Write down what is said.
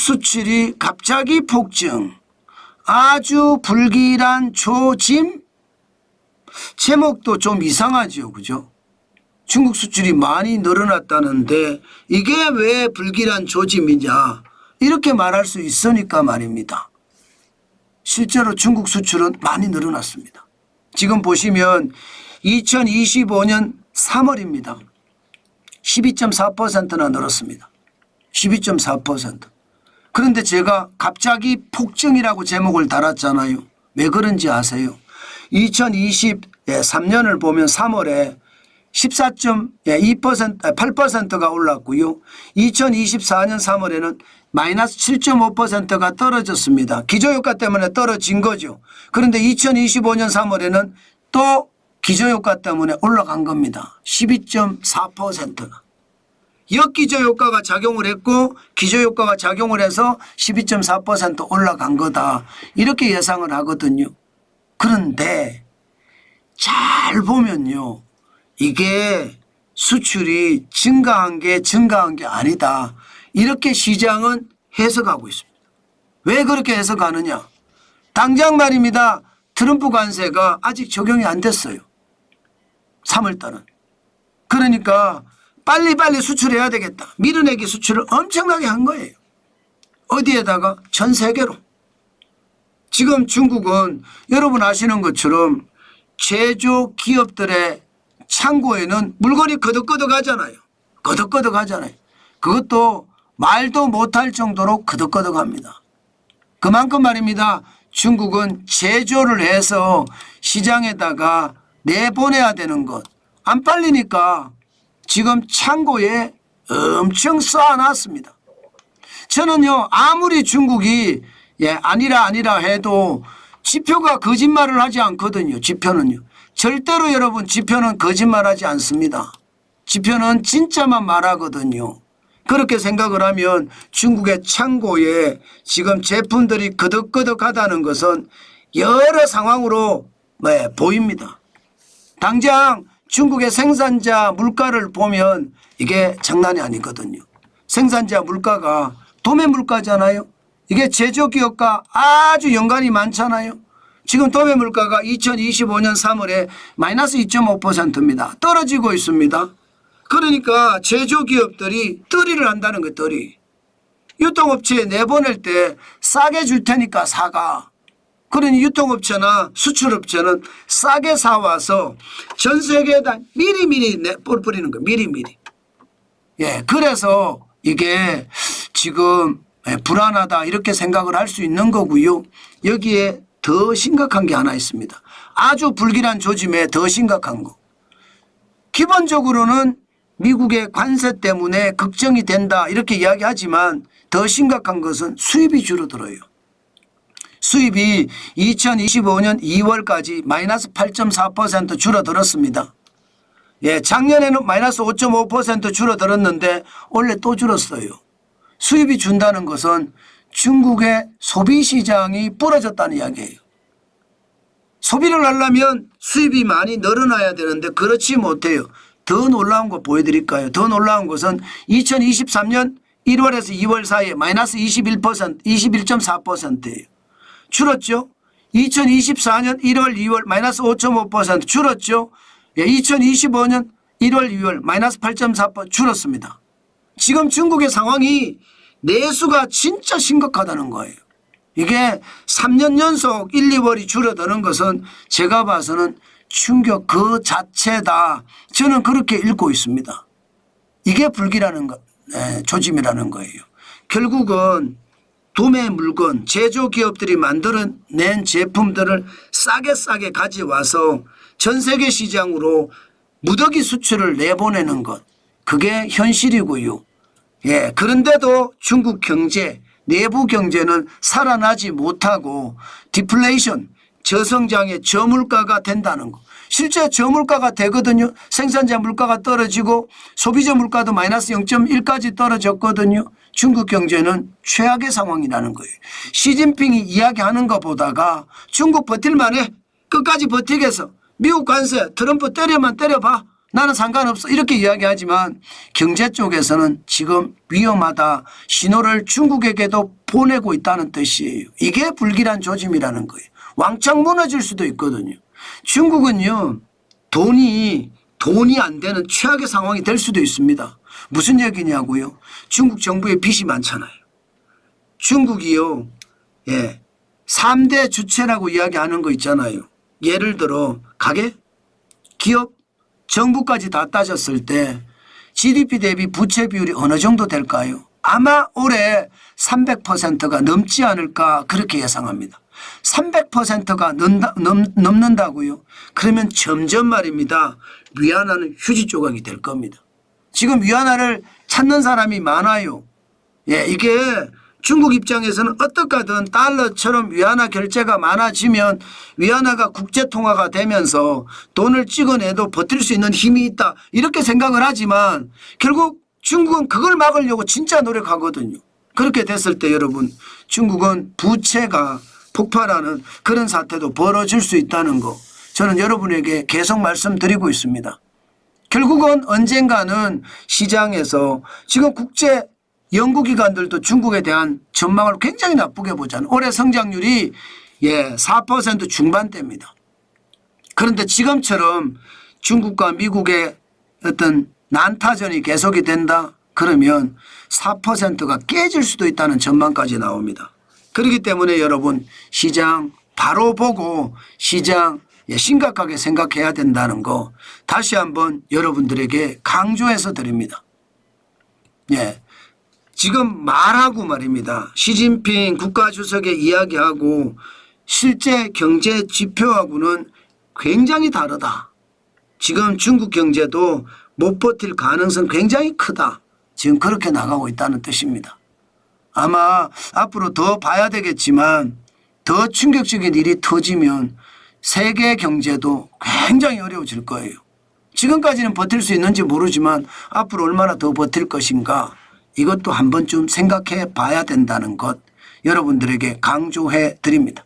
수출이 갑자기 폭증. 아주 불길한 조짐? 제목도 좀 이상하지요. 그죠? 중국 수출이 많이 늘어났다는데 이게 왜 불길한 조짐이냐. 이렇게 말할 수 있으니까 말입니다. 실제로 중국 수출은 많이 늘어났습니다. 지금 보시면 2025년 3월입니다. 12.4%나 늘었습니다. 12.4%. 그런데 제가 갑자기 폭증이라고 제목을 달았잖아요. 왜 그런지 아세요? 2023년을 보면 3월에 14.2% 8%가 올랐고요. 2024년 3월에는 마이너스 7.5%가 떨어졌습니다. 기저효과 때문에 떨어진 거죠. 그런데 2025년 3월에는 또 기저효과 때문에 올라간 겁니다. 12.4%가. 역기저 효과가 작용을 했고 기저 효과가 작용을 해서 12.4% 올라간 거다. 이렇게 예상을 하거든요. 그런데 잘 보면요. 이게 수출이 증가한 게 증가한 게 아니다. 이렇게 시장은 해석하고 있습니다. 왜 그렇게 해석하느냐? 당장 말입니다. 트럼프 관세가 아직 적용이 안 됐어요. 3월달은. 그러니까 빨리빨리 수출해야 되겠다. 밀어내기 수출을 엄청나게 한 거예요. 어디에다가? 전 세계로. 지금 중국은 여러분 아시는 것처럼 제조 기업들의 창고에는 물건이 거덕거덕 하잖아요. 거덕거덕 하잖아요. 그것도 말도 못할 정도로 거덕거덕 합니다. 그만큼 말입니다. 중국은 제조를 해서 시장에다가 내보내야 되는 것. 안 팔리니까 지금 창고에 엄청 쌓아놨습니다. 저는요, 아무리 중국이 예, 아니라 아니라 해도 지표가 거짓말을 하지 않거든요. 지표는요. 절대로 여러분 지표는 거짓말하지 않습니다. 지표는 진짜만 말하거든요. 그렇게 생각을 하면 중국의 창고에 지금 제품들이 거덕거덕하다는 것은 여러 상황으로 네, 보입니다. 당장 중국의 생산자 물가를 보면 이게 장난이 아니거든요. 생산자 물가가 도매 물가잖아요. 이게 제조기업과 아주 연관이 많잖아요. 지금 도매 물가가 2025년 3월에 마이너스 2.5%입니다. 떨어지고 있습니다. 그러니까 제조기업들이 떨이를 한다는. 떨이. 유통업체에 내보낼 때 싸게 줄 테니까 사가. 그러니 유통업체나 수출업체는 싸게 사와서 전 세계에다 미리미리 내 뿌리는 거예요. 미리미리. 예, 그래서 이게 지금 예, 불안하다 이렇게 생각을 할 수 있는 거고요. 여기에 더 심각한 게 하나 있습니다. 아주 불길한 조짐에 더 심각한 거. 기본적으로는 미국의 관세 때문에 걱정이 된다 이렇게 이야기하지만 더 심각한 것은 수입이 줄어들어요. 수입이 2025년 2월까지 마이너스 8.4% 줄어들었습니다. 예, 작년에는 마이너스 5.5% 줄어들었는데 올해 또 줄었어요. 수입이 준다는 것은 중국의 소비 시장이 부러졌다는 이야기예요. 소비를 하려면 수입이 많이 늘어나야 되는데 그렇지 못해요. 더 놀라운 거 보여드릴까요? 더 놀라운 것은 2023년 1월에서 2월 사이에 마이너스 21% 21.4%예요. 줄었죠. 2024년 1월 2월 마이너스 5.5% 줄었죠. 예, 2025년 1월 2월 마이너스 8.4% 줄었습니다. 지금 중국의 상황이 내수가 진짜 심각하다는 거예요. 이게 3년 연속 1, 2월이 줄어드는 것은 제가 봐서는 충격 그 자체다. 저는 그렇게 읽고 있습니다. 이게 불기라는 것, 네, 조짐이라는 거예요. 결국은 도매 물건, 제조 기업들이 만들어낸 제품들을 싸게 싸게 가져와서 전 세계 시장으로 무더기 수출을 내보내는 것. 그게 현실이고요. 예, 그런데도 중국 경제, 내부 경제는 살아나지 못하고 디플레이션, 저성장의 저물가가 된다는 거. 실제 저물가가 되거든요. 생산자 물가가 떨어지고 소비자 물가도 마이너스 0.1까지 떨어졌거든요. 중국 경제는 최악의 상황이라는 거예요. 시진핑이 이야기하는 것보다가 중국 버틸만 해 끝까지 버티겠어. 미국 관세 트럼프 때려만 때려봐. 나는 상관없어 이렇게 이야기하지만 경제 쪽에서는 지금 위험하다 신호를 중국에게도 보내고 있다는 뜻이에요. 이게 불길한 조짐이라는 거예요. 왕창 무너질 수도 있거든요. 중국은요 돈이 돈이 안 되는 최악의 상황이 될 수도 있습니다. 무슨 얘기냐고요? 중국 정부에 빚이 많잖아요. 중국이요, 예, 3대 주체라고 이야기하는 거 있잖아요. 예를 들어, 가게, 기업, 정부까지 다 따졌을 때 GDP 대비 부채 비율이 어느 정도 될까요? 아마 올해 300%가 넘지 않을까 그렇게 예상합니다. 300%가 넘다, 넘, 넘는다고요? 그러면 점점 말입니다. 위안화는 휴지 조각이 될 겁니다. 지금 위안화를 찾는 사람이 많아요. 예, 이게 중국 입장에서는 어떻게든 달러처럼 위안화 결제가 많아지면 위안화가 국제 통화가 되면서 돈을 찍어내도 버틸 수 있는 힘이 있다. 이렇게 생각을 하지만 결국 중국은 그걸 막으려고 진짜 노력하거든요. 그렇게 됐을 때 여러분 중국은 부채가 폭발하는 그런 사태도 벌어질 수 있다는 거 저는 여러분에게 계속 말씀드리고 있습니다. 결국은 언젠가는 시장에서 지금 국제 연구기관들도 중국에 대한 전망을 굉장히 나쁘게 보잖아요. 올해 성장률이 예, 4% 중반대입니다. 그런데 지금처럼 중국과 미국의 어떤 난타전이 계속이 된다 그러면 4%가 깨질 수도 있다는 전망까지 나옵니다. 그렇기 때문에 여러분 시장 바로 보고 시장 예, 심각하게 생각해야 된다는 거 다시 한번 여러분들에게 강조해서 드립니다. 예. 지금 말하고 말입니다. 시진핑 국가주석의 이야기하고 실제 경제 지표하고는 굉장히 다르다. 지금 중국 경제도 못 버틸 가능성 굉장히 크다. 지금 그렇게 나가고 있다는 뜻입니다. 아마 앞으로 더 봐야 되겠지만 더 충격적인 일이 터지면 세계 경제도 굉장히 어려워질 거예요. 지금까지는 버틸 수 있는지 모르지만 앞으로 얼마나 더 버틸 것인가 이것도 한번 좀 생각해 봐야 된다는 것 여러분들에게 강조해 드립니다.